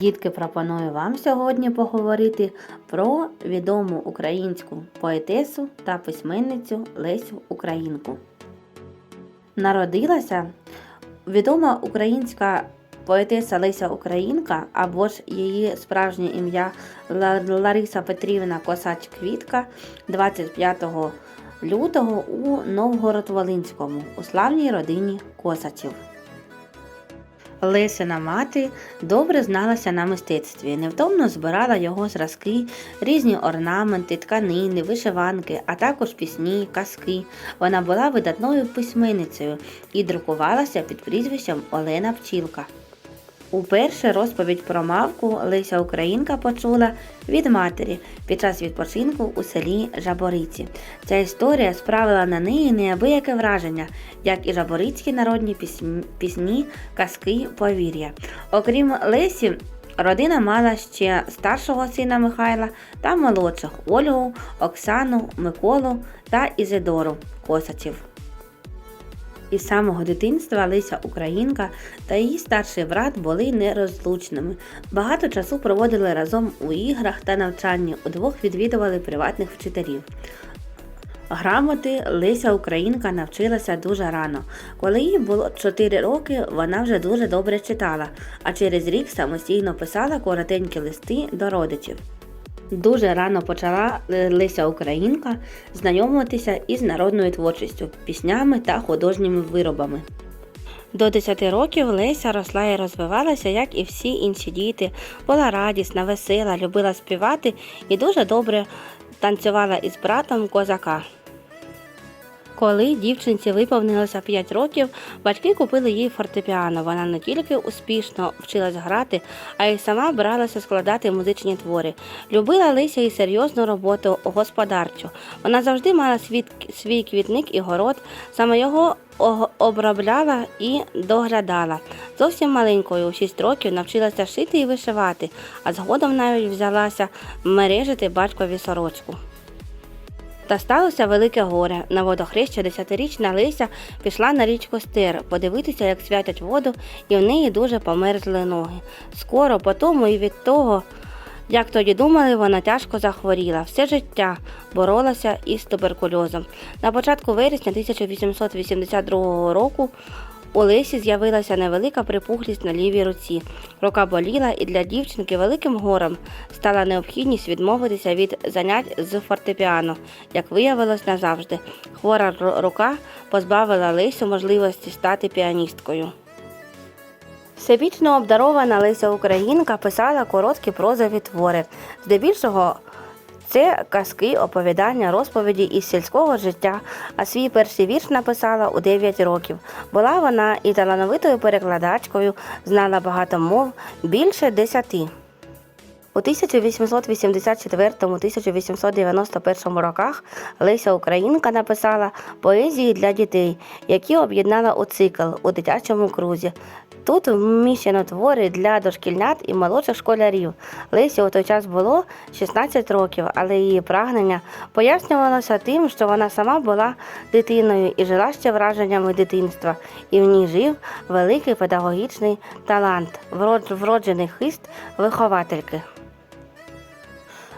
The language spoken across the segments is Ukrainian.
Дітки, пропоную вам сьогодні поговорити про відому українську поетесу та письменницю Лесю Українку. Народилася відома українська поетеса Леся Українка або ж її справжнє ім'я Лариса Петрівна Косач Квітка 25 лютого у Новгород-Волинському у славній родині Косачів. Лесина мати добре зналася на мистецтві, невтомно збирала його зразки, різні орнаменти, тканини, вишиванки, а також пісні, казки. Вона була видатною письменницею і друкувалася під прізвищем Олена Пчілка. Уперше розповідь про мавку Леся Українка почула від матері під час відпочинку у селі Жабориці. Ця історія справила на неї неабияке враження, як і жаборицькі народні пісні, пісні казки, повір'я. Окрім Лесі, родина мала ще старшого сина Михайла та молодших Ольгу, Оксану, Миколу та Ізидору Косачів. Із самого дитинства Леся Українка та її старший брат були нерозлучними. Багато часу проводили разом у іграх та навчанні, удвох відвідували приватних вчителів. Грамоти Леся Українка навчилася дуже рано. Коли їй було 4 роки, вона вже дуже добре читала, а через рік самостійно писала коротенькі листи до родичів. Дуже рано почала Леся Українка знайомитися із народною творчістю, піснями та художніми виробами. До 10 років Леся росла і розвивалася, як і всі інші діти. Була радісна, весела, любила співати і дуже добре танцювала із братом козака. Коли дівчинці виповнилося 5 років, батьки купили їй фортепіано. Вона не тільки успішно вчилась грати, а й сама бралася складати музичні твори. Любила Лися і серйозну роботу господарчу. Вона завжди мала свій, квітник і город, саме його обробляла і доглядала. Зовсім маленькою, у 6 років, навчилася шити і вишивати, а згодом навіть взялася мережити батькові сорочку. Та сталося велике горе. На водохреща десятирічна Лися пішла на річку Стир подивитися, як святять воду, і в неї дуже померзли ноги. Скоро по тому і від того, як тоді думали, вона тяжко захворіла. Все життя боролася із туберкульозом. На початку вересня 1882 року у Лесі з'явилася невелика припухлість на лівій руці. Рука боліла, і для дівчинки великим горем стала необхідність відмовитися від занять з фортепіано, як виявилось назавжди. Хвора рука позбавила Лесю можливості стати піаністкою. Всебічно обдарована Леся Українка писала короткі прозові твори. Здебільшого це казки, оповідання, розповіді із сільського життя, а свій перший вірш написала у 9 років. Була вона і талановитою перекладачкою, знала багато мов, більше десяти. У 1884-1891 роках Леся Українка написала поезії для дітей, які об'єднала у цикл у дитячому крузі. Тут вміщено твори для дошкільнят і молодших школярів. Лесі у той час було 16 років, але її прагнення пояснювалося тим, що вона сама була дитиною і жила ще враженнями дитинства, і в ній жив великий педагогічний талант, врод- вроджений хист виховательки.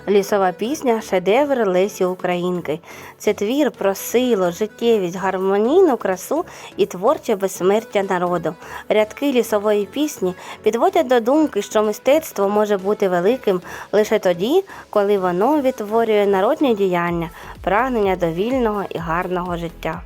Лісова пісня шедевр Лесі Українки. Це твір про силу, життєвість, гармонійну красу і творче безсмертя народу. Рядки лісової пісні підводять до думки, що мистецтво може бути великим лише тоді, коли воно відтворює народні діяння, прагнення до вільного і гарного життя.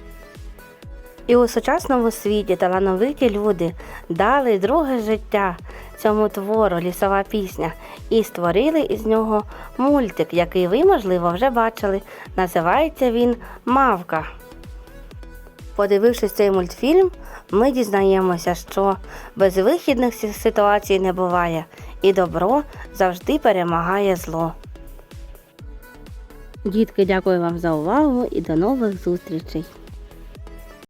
І у сучасному світі талановиті люди дали друге життя цьому твору лісова пісня і створили із нього мультик, який ви, можливо, вже бачили. Називається він Мавка. Подивившись цей мультфільм, ми дізнаємося, що безвихідних ситуацій не буває, і добро завжди перемагає зло. Дітки, дякую вам за увагу і до нових зустрічей!